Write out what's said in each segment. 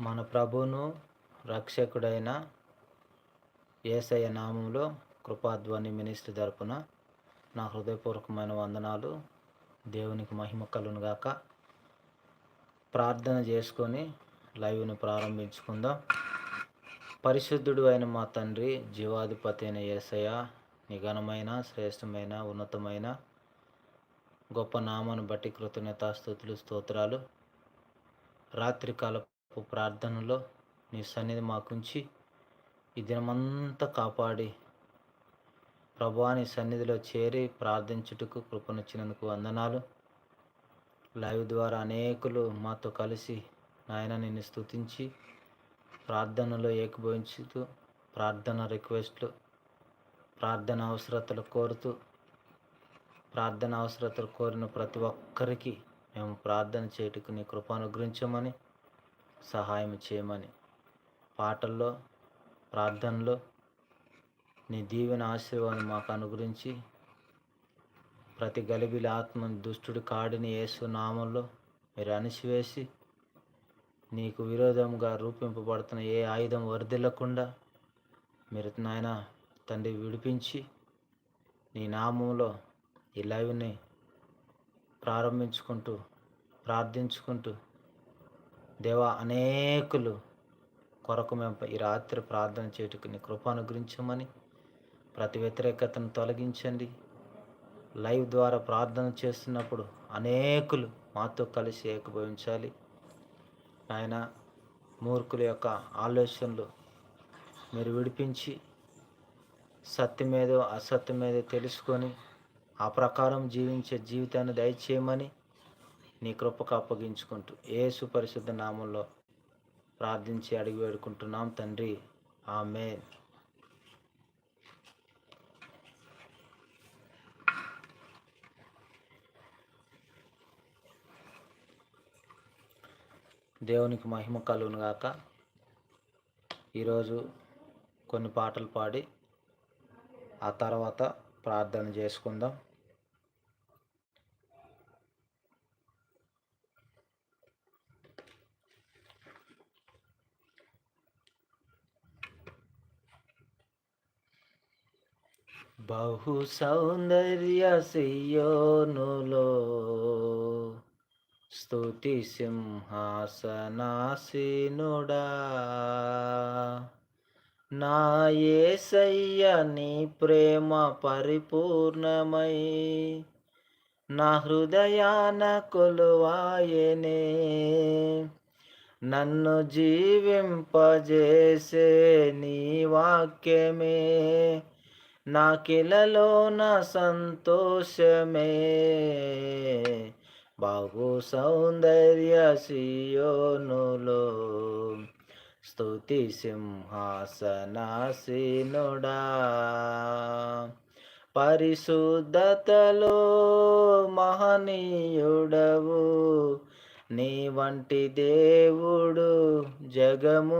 మన ప్రభును రక్షకుడైన ఏసయ్య నామంలో కృపాధ్వని మినిస్ట్రీ తరపున నా హృదయపూర్వకమైన వందనాలు. దేవునికి మహిమ కలునుగాక ప్రార్థన చేసుకొని లైవ్ను ప్రారంభించుకుందాం. పరిశుద్ధుడు అయిన మా తండ్రి జీవాధిపతి అయిన ఏసయ నిఘనమైన శ్రేష్టమైన ఉన్నతమైన గొప్ప నామాను బట్టి కృతజ్ఞతాస్థుతులు స్తోత్రాలు. రాత్రికాల ప్రార్థనలో నీ సన్నిధి మాకుంచి ఈ దినమంతా కాపాడి ప్రభా నీ సన్నిధిలో చేరి ప్రార్థించుటకు కృపనిచ్చినందుకు వందనాలు. లైవ్ ద్వారా అనేకులు మాతో కలిసి నాయన నిన్ను స్థుతించి ప్రార్థనలో ఏకభవించుతూ ప్రార్థన రిక్వెస్ట్లు ప్రార్థన అవసరతలు కోరుతూ ప్రార్థన అవసరతలు కోరిన ప్రతి ఒక్కరికి మేము ప్రార్థన చేయుటకు నీ కృప అనుగ్రహించమని సహాయం చేయమని పాటల్లో ప్రార్థనలో నీ దీవెన ఆశీర్వాదం మాకు అనుగ్రహించి ప్రతి గలిబిలి ఆత్మ దుష్టుడి కాడిని యేసు నామంలో మీరు అణిసివేసి నీకు విరోధంగా రూపింపబడుతున్న ఏ ఆయుధం వరదిల్లకుండా మీరు నాయన తండ్రి విడిపించి నీ నామంలో ఈ లైవ్ని ప్రారంభించుకుంటూ ప్రార్థించుకుంటూ దేవా అనేకులు కొరకు మేము ఈ రాత్రి ప్రార్థన చేయుటకు నీ కృప అనుగ్రహించమని ప్రతి వ్యతిరేకతను తొలగించండి. లైవ్ ద్వారా ప్రార్థన చేస్తున్నప్పుడు అనేకులు మాతో కలిసి ఏకభవించాలి. ఆయన మూర్ఖుల యొక్క ఆలోచనలు మీరు విడిపించి సత్యమేదో అసత్యమేదో తెలుసుకొని ఆ ప్రకారం జీవించే జీవితాన్ని దయచేయమని నీ కృపకు అప్పగించుకుంటూ ఏసు పరిశుద్ధ నామంలో ప్రార్థించి అడిగి వేడుకుంటున్నాం తండ్రి. ఆమె దేవునికి మహిమ కలుగును గాక. ఈరోజు కొన్ని పాటలు పాడి ఆ తర్వాత ప్రార్థన చేసుకుందాం. బహు సౌందర్య సియోనులో స్తుతి సింహాసనాసీనుడా. నా యేసయ్య నీ ప్రేమ పరిపూర్ణమై నా హృదయాన కొలువాయనే. నన్ను జీవింపజేసే నీ వాక్యమే. నాకిలలో నా సంతోషమే. బాగు సౌందర్య సియోనులో స్తుతి సింహాసనాసీనుడా. పరిశుద్ధతలో మహనీయుడవు. నీ వంటి దేవుడు జగమునలేడు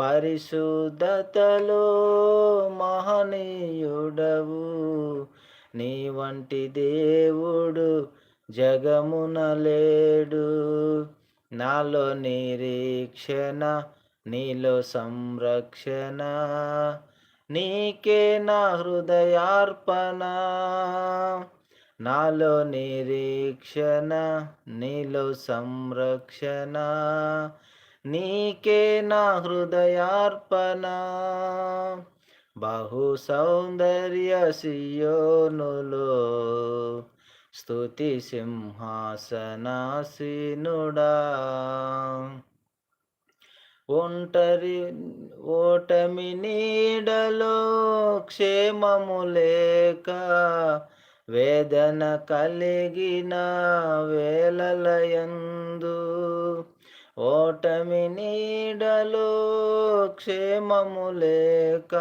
పరిశుద్ధతలో మహనీయుడవు. నీ వంటి దేవుడు జగమునలేడు నాలో నిరీక్షణ నీలో సంరక్షణ. నీకే నా హృదయార్పణ. నాలో నిరీక్షణ నీలో సంరక్షణ. నీకే నా హృదయార్పణ. బహు సౌందర్య సియోనులో స్తుతి సింహాసనాసీనుడా. ఒంటరి ఓటమి నీడలో క్షేమము లేక వేదన కలిగిన వేలలయందు ఓటమి నీడలో క్షేమము లేక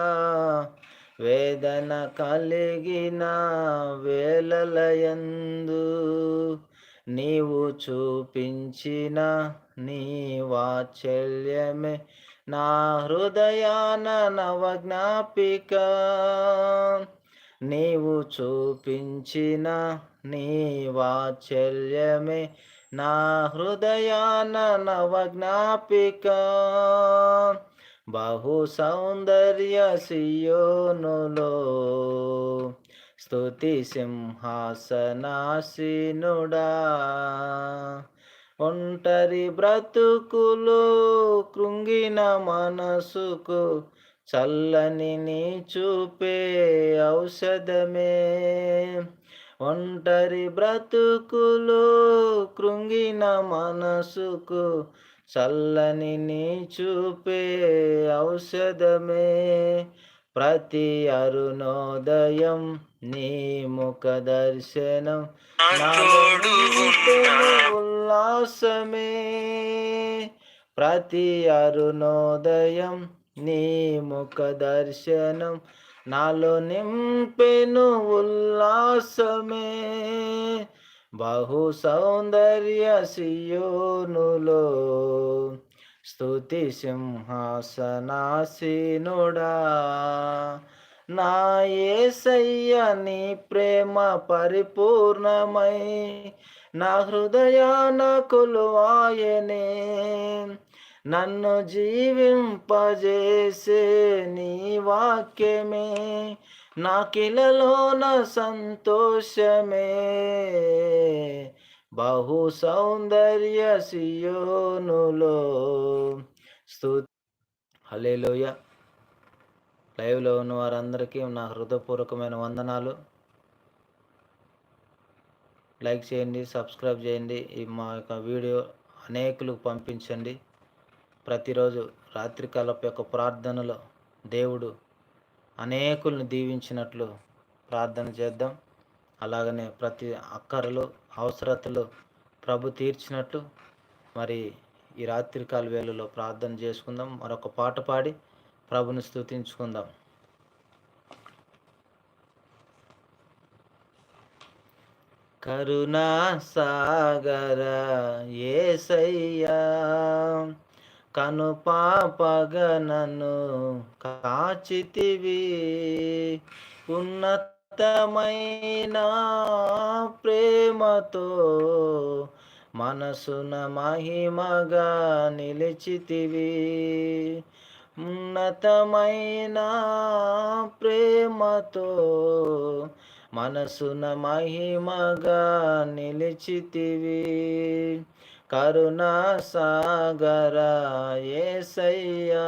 వేదన కలిగిన వేలలయందు నీవు చూపించిన నీ వాత్సల్యమే నా హృదయాన నవజ్ఞాపిక. నీవు చూపించిన నీ వాత్సల్యమే నా హృదయాన నవజ్ఞాపిక. బహు సౌందర్య సియోనులో స్తుతి సింహాసనాసీనుడా. ఒంటరి బ్రతుకులు కృంగిన మనసుకు చల్లని నీ చూపే ఔషధమే. ఒంటరి బ్రతుకులు కృంగిన మనసుకు చల్లని నీ చూపే ఔషధమే. ప్రతి అరుణోదయం నీ ముఖ దర్శనం ఉల్లాసమే. ప్రతి అరుణోదయం నీ ముఖ దర్శనం నాలో నింపెను ఉల్లాసమే. బహు సౌందర్య సియోనులో స్తుతి సింహాసనాసీనుడా. నా ఏసయ్య నీ ప్రేమ పరిపూర్ణమై నా హృదయాన కొలువాయనే. నన్ను జీవింపజేసే నీ వాక్యమే. నాకిలలోన సంతోషమే. బహు సౌందర్య సియోనులో స్తుతి హలేలోయ లైవ్లో ఉన్న వారందరికీ నా హృదయపూర్వకమైన వందనాలు. లైక్ చేయండి సబ్స్క్రైబ్ చేయండి. ఈ మా యొక్క వీడియో అనేకులకు పంపించండి. ప్రతిరోజు రాత్రికాలపు యొక్క ప్రార్థనలో దేవుడు అనేకులను దీవించినట్లు ప్రార్థన చేద్దాం. అలాగనే ప్రతి అక్కరలు అవసరతలు ప్రభు తీర్చినట్టు మరి ఈ రాత్రికాల వేళలో ప్రార్థన చేసుకుందాం. మరొక పాట పాడి ప్రభుని స్థుతించుకుందాం కరుణా సాగర ఏసయ్యా కను పాపగనను కాచితివి. ఉన్నతమైన ప్రేమతో మనసున మహిమగా నిలిచితివి. ఉన్నతమైన ప్రేమతో మనసున మహిమగా నిలిచితివి. కరుణా సాగర ఏసయ్యా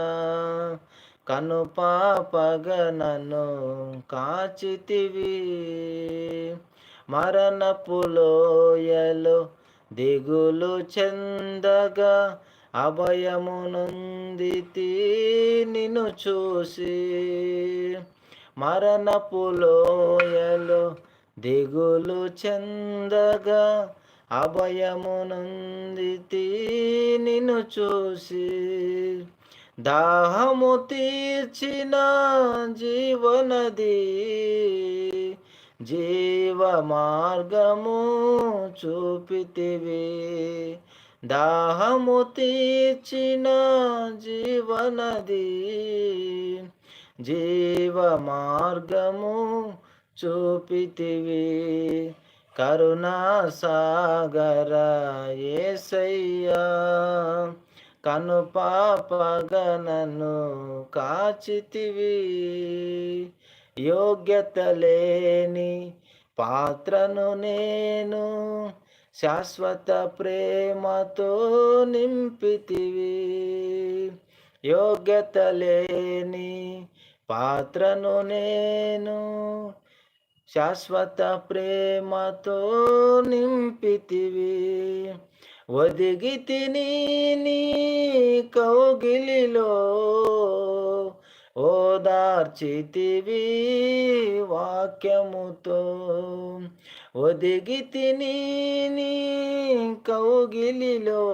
కను పాపగనను కాచితివి. మరణపులోయలో దిగులు చెందగా అభయమునుందితి నిన్ను చూసి. మరణపులోయలో దిగులు చెందగా అభయమునందితి నిన్ను చూసి దాహము తీర్చిన జీవనది జీవ మార్గము చూపితివి. దాహము తీర్చిన జీవనది జీవ మార్గము చూపితివి. కరుణాసాగర ఏసయ్యా కను పాపగనను కాచితివి. యోగ్యత లేని పాత్రను నేను శాశ్వత ప్రేమతో నింపితివి. యోగ్యత లేని పాత్రను నేను శాశ్వత ప్రేమతో నింపితివి. ఒదిగితి నీ కౌగిలిలో. ఓదార్చితివి వాక్యముతో. ఒదిగితి నీ కౌగిలిలో.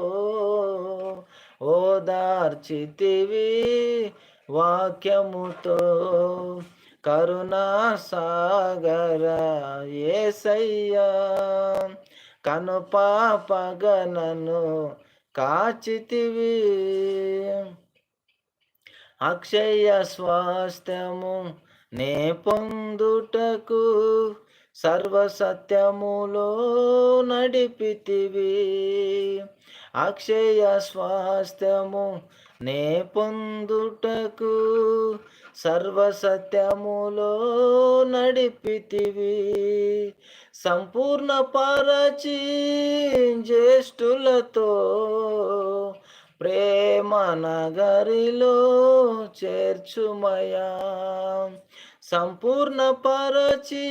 ఓదార్చితివి వాక్యముతో. కరుణా సాగర ఏసయ్యా కను పాపగనను కాచితివి. అక్షయ స్వాస్థ్యము నే పొందుటకు సర్వసత్యములో నడిపితివి. అక్షయ స్వాస్థ్యము నే పొందుటకు సర్వసత్యములో నడిపితివి. సంపూర్ణ పరచి జ్యేష్ఠులతో ప్రేమ నగరిలో చేర్చుమయా. సంపూర్ణ పరచి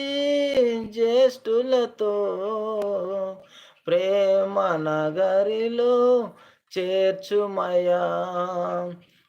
జ్యేష్ఠులతో ప్రేమ నగరిలో చేర్చుమయా.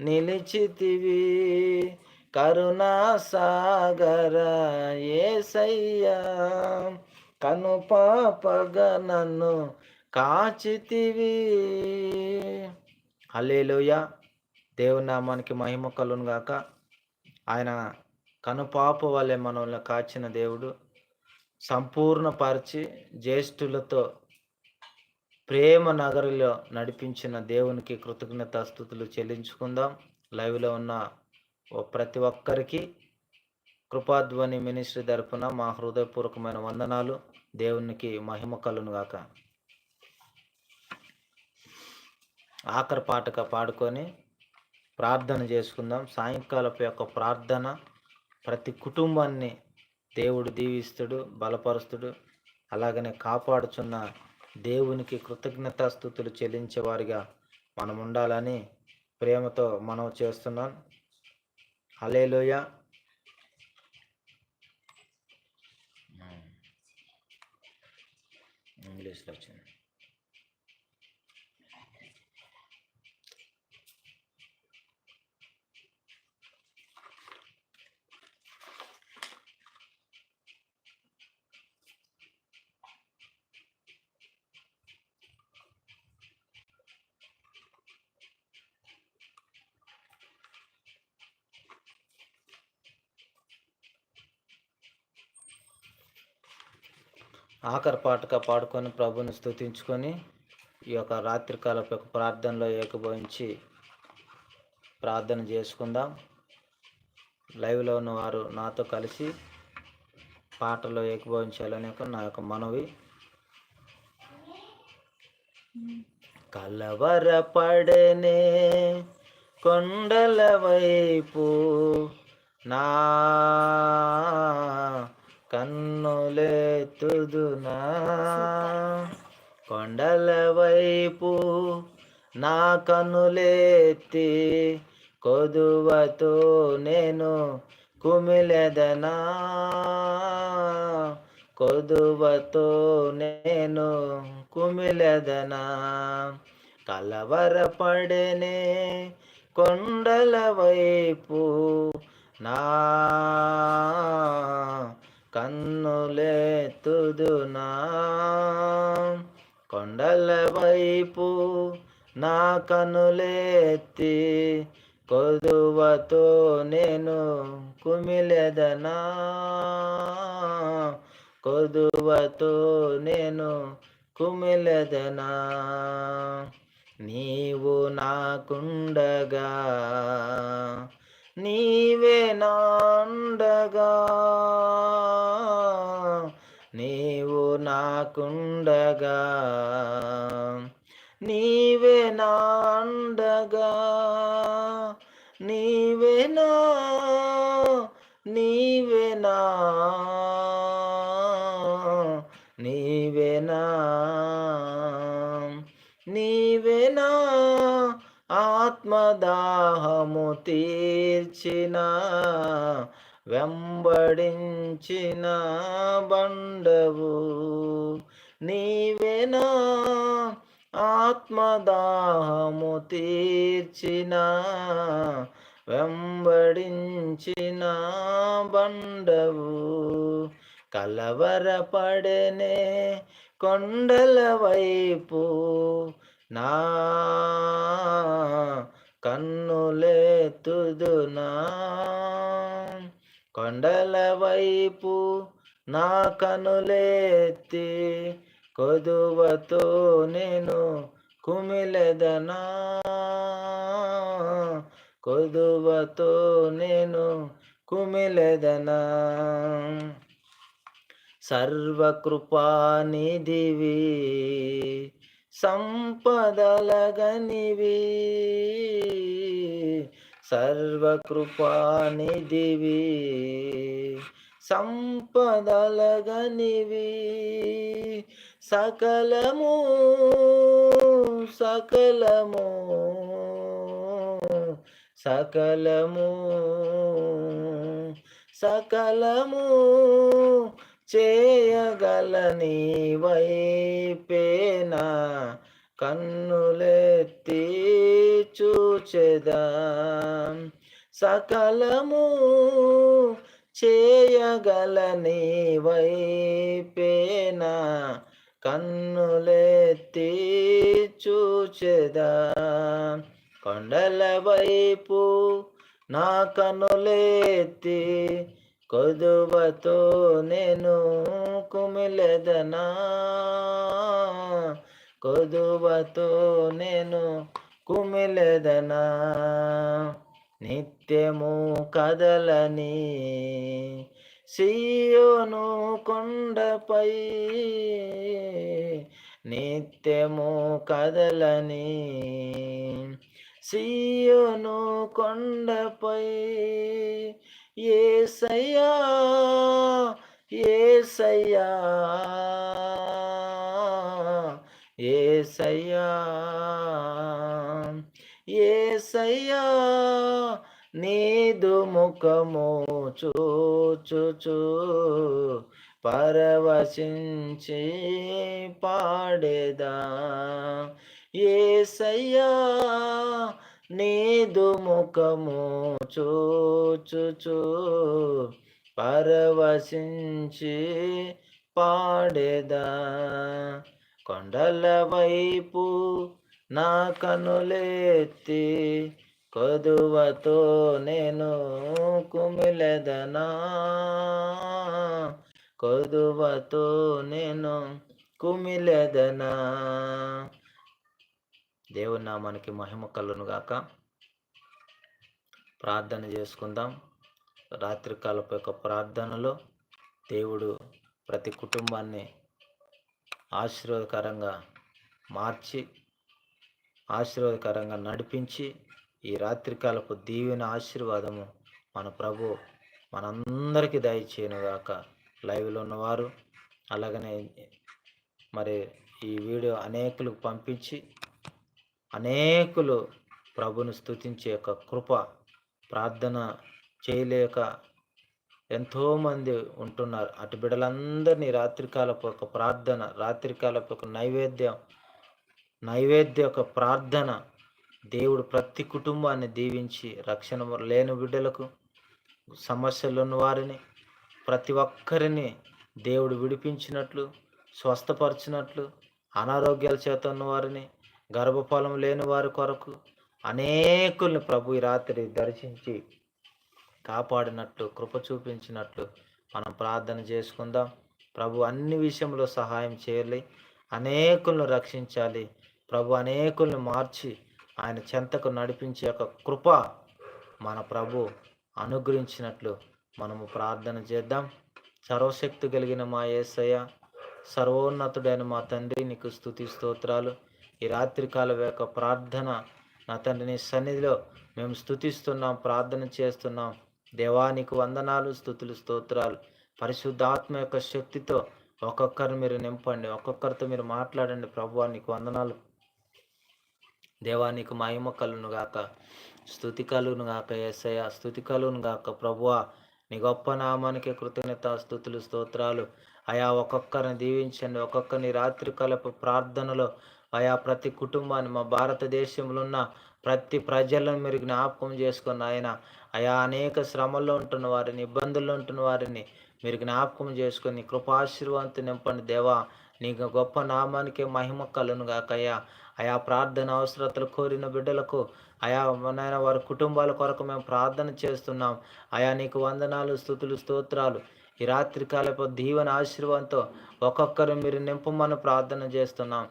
నిలిచితివి. కరుణా సాగర ఏసయ్యా కను పాపగ నన్ను కాచితివి. హలేలుయ దేవుని నామానికి మహిమ కలును గాక. ఆయన కనుపాప వల్లే మనల్ని కాచిన దేవుడు. సంపూర్ణపరిచి జ్యేష్ఠులతో ప్రేమ నగరిలో నడిపించిన దేవునికి కృతజ్ఞత స్థుతులు చెల్లించుకుందాం. లైవ్లో ఉన్న ప్రతి ఒక్కరికి కృపాధ్వని మినిస్ట్రీ తరఫున మా హృదయపూర్వకమైన వందనాలు. దేవునికి మహిమ కలును గాక. ఆఖరి పాటగా పాడుకొని ప్రార్థన చేసుకుందాం. సాయంకాలపు యొక్క ప్రార్థన ప్రతి కుటుంబాన్ని దేవుడు దీవిస్తుడు బలపరుస్తుడు అలాగనే కాపాడుచున్న దేవునికి కృతజ్ఞతాస్థుతులు చెల్లించేవారిగా మనం ఉండాలని ప్రేమతో మనం చేస్తున్నాం. అలేలోయ ఇంగ్లీష్లో వచ్చింది. ఆఖరి పాటగా పాడుకొని ప్రభుని స్థుతించుకొని ఈ యొక్క రాత్రికాల యొక్క ప్రార్థనలో ఏకభవించి ప్రార్థన చేసుకుందాం. లైవ్లో ఉన్న వారు నాతో కలిసి పాటలో ఏకభవించాలని నా యొక్క మనవి. కలవరపడనే కొండల వైపు నా కన్నులెత్తుదునా? కొండల వైపు నా కన్నులెత్తి కొదువతో నేను కుమిలెదనా? కొదువతో నేను కుమిలెదనా? కలవరపడనే కొండల వైపు నా కన్నులెత్తుదునా కొండల వైపు నా కనులెత్తి కొదువతో నేను కుమిలెదనా. కొదువతో నేను కుమిలెదనా. నీవు నాకుండగా నీవే నాండగా. నాకుండగా నీవే నాండగా నీవే నా నీవే నా నీవే నా నీవే నా ఆత్మదాహము తీర్చిన వెంబడించిన బండవు నీవేనా ఆత్మదాహము తీర్చిన వెంబడించిన బండవు కలవరపడనే కొండల వైపు నా తుదునా కొండల వైపు నా కనులేత్తి కొదువతో నేను కుమిలెదనా? కొదువతో నేను కుమిలెదనా? సర్వకృపానిధివి సంపదలగనివి సర్వకృపానిధివి సంపదలగనివి. సకలము సకలము సకలము సకలము చేయగలని వైపేనా? కన్నులెత్తి చూచెదా సకలము చేయగలని వైపేనా? కన్నులెత్తి చూచెదా కొండల వైపు నా కన్నులెత్తి కొదువతో నేను కుమిలెదనా? కొదువతో నేను కుమిలెదనా? నిత్యము కదలని సియోను కొండపై నిత్యము కదలని సియోను కొండపై ఏసయ్యా ఏసయ్యా. ఏసయ్యా ఏసయ్యా నీదు ముఖము చూచుచు పరవశించి పాడేదా. ఏసయ్యా నీదు ముఖము చూచుచు పరవశించి పాడేదా. కొండల వైపు నా కనులేత్తి కొదువతో నేను కుమిలెదనా? కొదువతో నేను కుమిలెదనా? దేవుని నామానికి మహిమ కలును గాక. ప్రార్థన చేసుకుందాం. రాత్రికాలపు యొక్క ప్రార్థనలో దేవుడు ప్రతి కుటుంబాన్ని ఆశీర్వాదకరంగా మార్చి ఆశీర్వాదకరంగా నడిపించి ఈ రాత్రికాలపు దీవెన ఆశీర్వాదము మన ప్రభు మనందరికీ దయచేయనుగాక లైవ్లో ఉన్నవారు అలాగనే మరి ఈ వీడియో అనేకులకు పంపించి అనేకులు ప్రభుని స్తుతించే యొక్క కృప ప్రార్థన చేయలేక ఎంతోమంది ఉంటున్నారు. అటు బిడ్డలందరినీ రాత్రికాలపు ఒక ప్రార్థన రాత్రికాలపు ఒక నైవేద్యం నైవేద్య ఒక ప్రార్థన దేవుడు ప్రతి కుటుంబాన్ని దీవించి రక్షణ లేని బిడ్డలకు సమస్యలు ఉన్న వారిని ప్రతి ఒక్కరిని దేవుడు విడిపించినట్లు స్వస్థపరిచినట్లు అనారోగ్యాల చేత ఉన్న వారిని గర్భఫలం లేని వారి కొరకు అనేకుల్ని ప్రభు ఈ రాత్రి దర్శించి కాపాడినట్లు కృప చూపించినట్లు మనం ప్రార్థన చేసుకుందాం. ప్రభు అన్ని విషయంలో సహాయం చేయాలి. అనేకులను రక్షించాలి. ప్రభు అనేకులను మార్చి ఆయన చెంతకు నడిపించే యొక్క కృప మన ప్రభు అనుగ్రహించినట్లు మనము ప్రార్థన చేద్దాం. సర్వశక్తి కలిగిన మా యేసయ్య సర్వోన్నతుడైన మా తండ్రి నీకు స్థుతి స్తోత్రాలు. ఈ రాత్రికాల యొక్క ప్రార్థన నా తండ్రిని సన్నిధిలో మేము స్థుతిస్తున్నాం ప్రార్థన చేస్తున్నాం. దేవానికి వందనాలు స్థుతులు స్తోత్రాలు. పరిశుద్ధాత్మ యొక్క శక్తితో ఒక్కొక్కరిని మీరు నింపండి ఒక్కొక్కరితో మీరు మాట్లాడండి. ప్రభు నీకు వందనాలు. దేవానికి మహిమ కలును గాక. స్థుతి కలును గాక ఎస్ఐ స్థుతి కలును గాక. ప్రభువా నీ గొప్ప నామానికి కృతజ్ఞత స్థుతులు స్తోత్రాలు. అయా ఒక్కొక్కరిని దీవించండి. ఒక్కొక్కరిని రాత్రి కలప ప్రార్థనలో ఆయా ప్రతి కుటుంబాన్ని మా భారతదేశంలో ఉన్న ప్రతి ప్రజలను మీరు జ్ఞాపకం చేసుకున్న ఆయన అయా అనేక శ్రమల్లో ఉంటున్న వారిని ఇబ్బందుల్లో ఉంటున్న వారిని మీరు జ్ఞాపకం చేసుకుని నీ కృపాశీర్వాదంతో నింపండి. దేవా నీకు గొప్ప నామానికే మహిమ కలను గాకయ్యా ఆయా ప్రార్థన అవసరతలు కోరిన బిడ్డలకు ఆయా నాయన వారి కుటుంబాల కొరకు మేము ప్రార్థన చేస్తున్నాం. ఆయా నీకు వందనాలు స్థుతులు స్తోత్రాలు. ఈ రాత్రికాలపు దీవన దీవెన ఆశీర్వాదంతో ఒక్కొక్కరు మీరు నింపమని ప్రార్థన చేస్తున్నాం.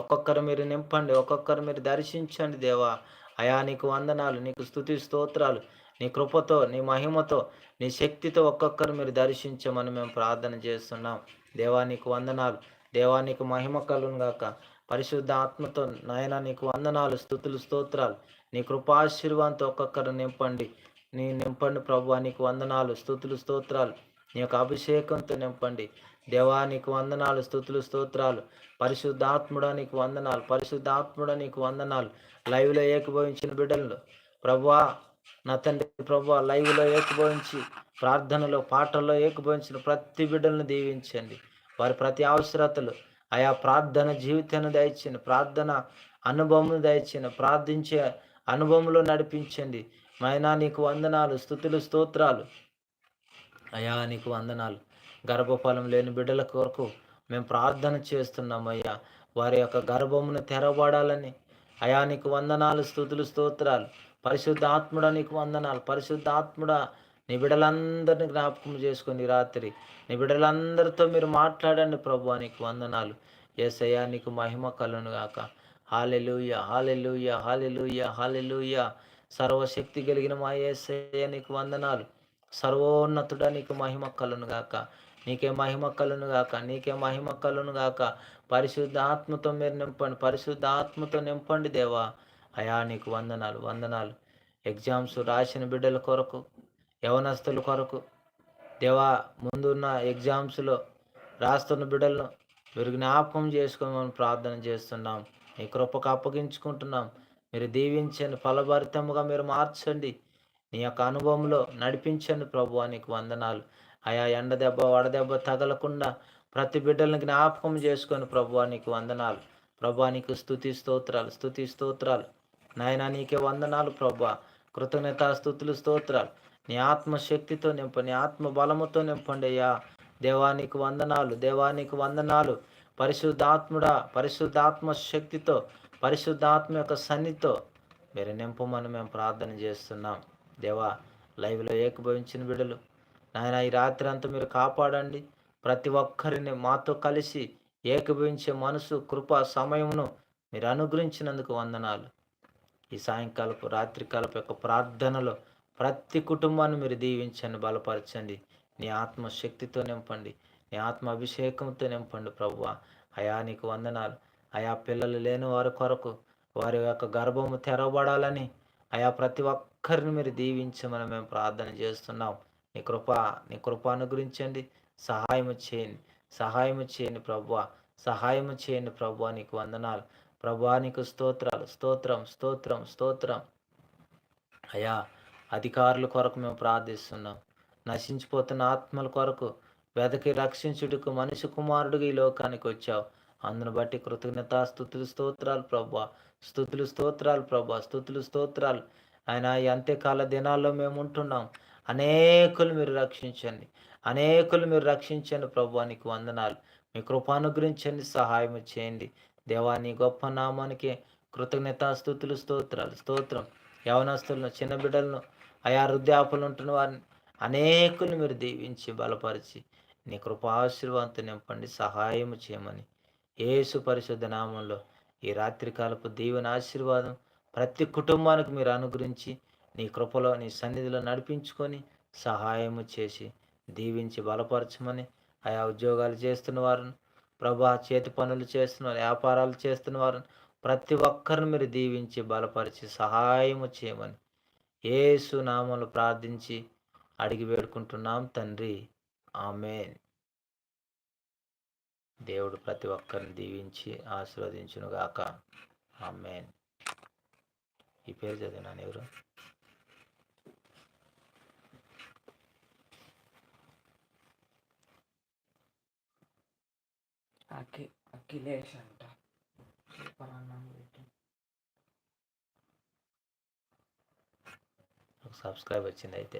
ఒక్కొక్కరు మీరు నింపండి ఒక్కొక్కరు మీరు దర్శించండి దేవా. అయా నీకు వందనాలు నీకు స్థుతి స్తోత్రాలు. నీ కృపతో నీ మహిమతో నీ శక్తితో ఒక్కొక్కరు మీరు దర్శించమని మేము ప్రార్థన చేస్తున్నాం. దేవా నీకు వందనాలు. దేవా నీకు మహిమ కలును గాక. పరిశుద్ధ ఆత్మతో నాయన నీకు వందనాలు స్థుతులు స్తోత్రాలు. నీ కృపాశీర్వాదంతో ఒక్కొక్కరు నింపండి. నీ నింపండి ప్రభు నీకు వందనాలు స్థుతులు స్తోత్రాలు. నీ యొక్క అభిషేకంతో నింపండి. దేవా నీకు వందనాలు స్థుతులు స్తోత్రాలు. పరిశుద్ధాత్ముడా నీకు వందనాలు పరిశుద్ధాత్ముడా నీకు వందనాలు. లైవ్లో ఏకీభవించిన బిడ్డలు ప్రభా నా తండ్రి ప్రభా లైవ్లో ఏకీభవించి ప్రార్థనలో పాటల్లో ఏకీభవించిన ప్రతి బిడ్డలను దీవించండి. వారి ప్రతి అవసరతలు ఆయా ప్రార్థన జీవితాన్ని దయచిన ప్రార్థన అనుభవం దయచిన ప్రార్థించే అనుభవంలో నడిపించండి. మైనా నీకు వందనాలు స్థుతులు స్తోత్రాలు. అయా నీకు వందనాలు. గర్భఫలం లేని బిడ్డల కొరకు మేము ప్రార్థన చేస్తున్నామయ్యా. వారి యొక్క గర్భమును తెరబడాలని అయా నీకు వందనాలు స్థుతులు స్తోత్రాలు. పరిశుద్ధ ఆత్ముడా నీకు వందనాలు. పరిశుద్ధ ఆత్ముడా నీ బిడ్డలందరినీ జ్ఞాపకం చేసుకుని రాత్రి నీ బిడ్డలందరితో మీరు మాట్లాడండి ప్రభు నీకు వందనాలు. ఏసయ్యా నీకు మహిమ కలును గాక. Hallelujah hallelujah hallelujah hallelujah. సర్వశక్తి కలిగిన మా ఏసయ్య నీకు వందనాలు. సర్వోన్నతుడా నీకు మహిమ కలును గాక. నీకే మహిమ కలును గాక నీకే మహిమ కలును గాక. పరిశుద్ధ ఆత్మతో మీరు నింపండి పరిశుద్ధ ఆత్మతో నింపండి దేవా. అయా నీకు వందనాలు వందనాలు. ఎగ్జామ్స్ రాసిన బిడ్డల కొరకు యవనస్తుల కొరకు. దేవా ముందున్న ఎగ్జామ్స్లో రాస్తున్న బిడ్డలను మీరు జ్ఞాపకం చేసుకోమని ప్రార్థన చేస్తున్నాం. మీ కృపకు అప్పగించుకుంటున్నాం. మీరు దీవించండి ఫలభరితముగా మీరు మార్చండి. నీ యొక్క అనుభవంలో నడిపించండి ప్రభు నీకు వందనాలు. ఆయా ఎండ దెబ్బ వడదెబ్బ తగలకుండా ప్రతి బిడ్డలను జ్ఞాపకం చేసుకొని ప్రభు నీకు వందనాలు. ప్రభా నీకు స్థుతి స్తోత్రాలు స్థుతి స్తోత్రాలు. నాయన నీకే వందనాలు ప్రభా కృతజ్ఞత స్థుతులు స్తోత్రాలు. నీ ఆత్మశక్తితో నింప నీ ఆత్మ బలముతో నింపండి అయ్యా. దేవానికి వందనాలు దేవానికి వందనాలు. పరిశుద్ధాత్ముడా పరిశుద్ధాత్మ శక్తితో పరిశుద్ధాత్మ యొక్క సన్నితో మీరు నింపమని మేము ప్రార్థన చేస్తున్నాం. దేవా లైవ్లో ఏకభవించిన బిడ్డలు నాయన ఈ రాత్రి అంతా మీరు కాపాడండి. ప్రతి ఒక్కరిని మాతో కలిసి ఏకభవించే మనసు కృప సమయమును మీరు అనుగ్రహించినందుకు వందనాలు. ఈ సాయంకాలపు రాత్రికాలపు యొక్క ప్రార్థనలో ప్రతి కుటుంబాన్ని మీరు దీవించండి బలపరచండి. నీ ఆత్మ శక్తితో నింపండి. నీ ఆత్మ అభిషేకంతో నింపండి ప్రభు అయా నీకు వందనాలు. ఆయా పిల్లలు లేని వారి కొరకు వారి యొక్క గర్భము తెరవబడాలని ఆయా ప్రతి ఒక్కరిని మీరు దీవించమని మేము ప్రార్థన చేస్తున్నాం. నీ కృప నీ కృప అనుగ్రహించండి సహాయము చేయండి. సహాయము చేయండి ప్రభు సహాయము చేయండి ప్రభు నీకు వందనాలు. ప్రభా నీకు స్తోత్రాలు. స్తోత్రం స్తోత్రం స్తోత్రం. అయా అధికారుల కొరకు మేము ప్రార్థిస్తున్నాం. నశించిపోతున్న ఆత్మల కొరకు వెదకి రక్షించుటకు మనిషి కుమారుడుగా ఈ లోకానికి వచ్చావు. అందును బట్టి కృతజ్ఞత స్థుతులు స్తోత్రాలు ప్రభా స్థుతులు స్తోత్రాలు ప్రభా స్థుతులు స్తోత్రాలు. ఆయన ఈ అంత్యకాల దినాల్లో మేము ఉంటున్నాం. అనేకులు మీరు రక్షించండి. అనేకులు మీరు రక్షించండి ప్రభు నీకు వందనాలు. మీ కృపానుగ్రహించండి సహాయం చేయండి. దేవా నీ గొప్ప నామానికి కృతజ్ఞత స్థుతులు స్తోత్రాలు స్తోత్రం. యవనస్తులను చిన్న బిడ్డలను ఆయా వృద్ధాపులు ఉంటున్న వారిని అనేకులు మీరు దీవించి బలపరిచి నీ కృపాశీర్వాదంతో నింపండి సహాయం చేయమని యేసు పరిశుద్ధ నామంలో ఈ రాత్రికాలపు దీవెన ఆశీర్వాదం ప్రతి కుటుంబానికి మీరు అనుగ్రహించి నీ కృపలో నీ సన్నిధిలో నడిపించుకొని సహాయము చేసి దీవించి బలపరచమని ఆయా ఉద్యోగాలు చేస్తున్న వారిని ప్రభా చేతి పనులు చేస్తున్న వారు, వ్యాపారాలు చేస్తున్న వారిని ప్రతి ఒక్కరిని మీరు దీవించి బలపరిచి సహాయము చేయమని ఏసు నామలు ప్రార్థించి అడిగి వేడుకుంటున్నాం తండ్రి. ఆమెన్. దేవుడు ప్రతి ఒక్కరిని దీవించి ఆశీర్వదించునుగాక. ఆమెన్. ఈ పేరు చదివినాను ఎవరు? అఖి అఖిలేష్ అంట. సూపర్ అన్నాను పెట్టి సబ్స్క్రైబ్ వచ్చింది అయితే